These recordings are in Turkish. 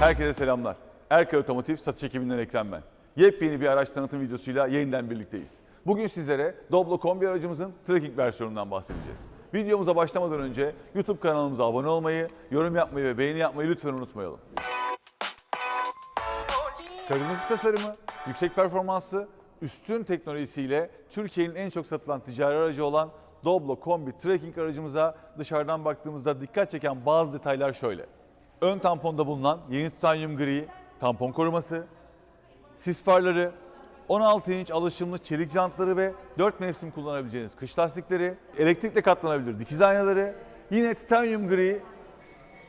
Herkese selamlar. Erkay Otomotiv satış ekibinden Ekrem ben. Yepyeni bir araç tanıtım videosuyla yeniden birlikteyiz. Bugün sizlere Doblo kombi aracımızın trekking versiyonundan bahsedeceğiz. Videomuza başlamadan önce YouTube kanalımıza abone olmayı, yorum yapmayı ve beğeni yapmayı lütfen unutmayalım. Karizmatik tasarımı, yüksek performansı, üstün teknolojisiyle Türkiye'nin en çok satılan ticari aracı olan Doblo kombi trekking aracımıza dışarıdan baktığımızda dikkat çeken bazı detaylar şöyle. Ön tamponda bulunan yeni titanyum gri tampon koruması, sis farları, 16 inç alışımlı çelik jantları ve 4 mevsim kullanabileceğiniz kış lastikleri, elektrikle katlanabilir dikiz aynaları, yine titanyum gri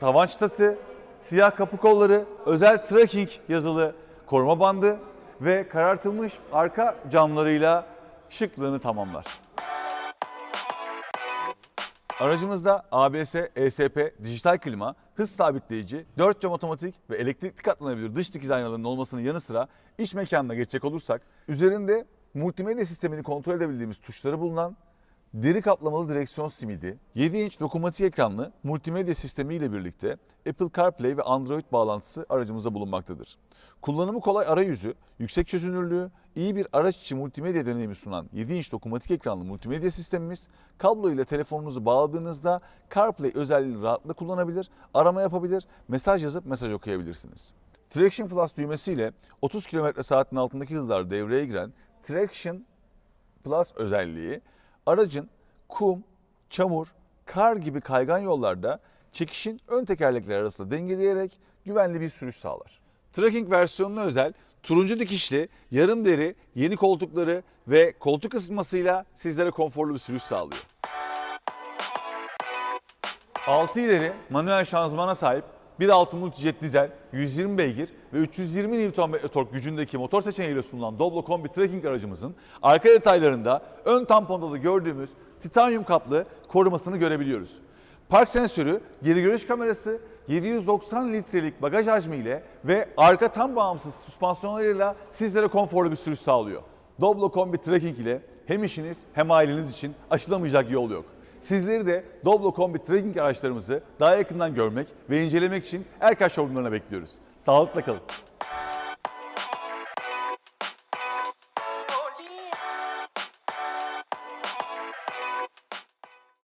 tavan çıtası, siyah kapı kolları, özel trekking yazılı koruma bandı ve karartılmış arka camlarıyla şıklığını tamamlar. Aracımızda ABS, ESP, dijital klima, hız sabitleyici, 4 cam otomatik ve elektrikli katlanabilir dış dikiz aynalarının olmasının yanı sıra iç mekanına geçecek olursak üzerinde multimedya sistemini kontrol edebildiğimiz tuşları bulunan deri kaplamalı direksiyon simidi, 7 inç dokunmatik ekranlı multimedya sistemi ile birlikte Apple CarPlay ve Android bağlantısı aracımızda bulunmaktadır. Kullanımı kolay arayüzü, yüksek çözünürlüğü, iyi bir araç içi multimedya deneyimi sunan 7 inç dokunmatik ekranlı multimedya sistemimiz kablo ile telefonunuzu bağladığınızda CarPlay özelliğini rahatlıkla kullanabilir, arama yapabilir, mesaj yazıp mesaj okuyabilirsiniz. Traction Plus düğmesiyle 30 km saatin altındaki hızlar devreye giren Traction Plus özelliği aracın kum, çamur, kar gibi kaygan yollarda çekişin ön tekerlekler arasında dengeleyerek güvenli bir sürüş sağlar. Trekking versiyonuna özel turuncu dikişli, yarım deri, yeni koltukları ve koltuk ısıtmasıyla sizlere konforlu bir sürüş sağlıyor. 6 ileri manuel şanzımana sahip 1.6 multijet dizel, 120 beygir ve 320 Nm tork gücündeki motor seçeneğiyle sunulan Doblo Kombi Trekking aracımızın arka detaylarında ön tamponda da gördüğümüz titanyum kaplı korumasını görebiliyoruz. Park sensörü, geri görüş kamerası, 790 litrelik bagaj hacmiyle ve arka tam bağımsız süspansiyonlarıyla sizlere konforlu bir sürüş sağlıyor. Doblo Kombi Trekking ile hem işiniz hem aileniz için aşılamayacak yol yok. Sizleri de Doblo Kombi Trekking araçlarımızı daha yakından görmek ve incelemek için Erkaş showroomlarına bekliyoruz. Sağlıkla kalın.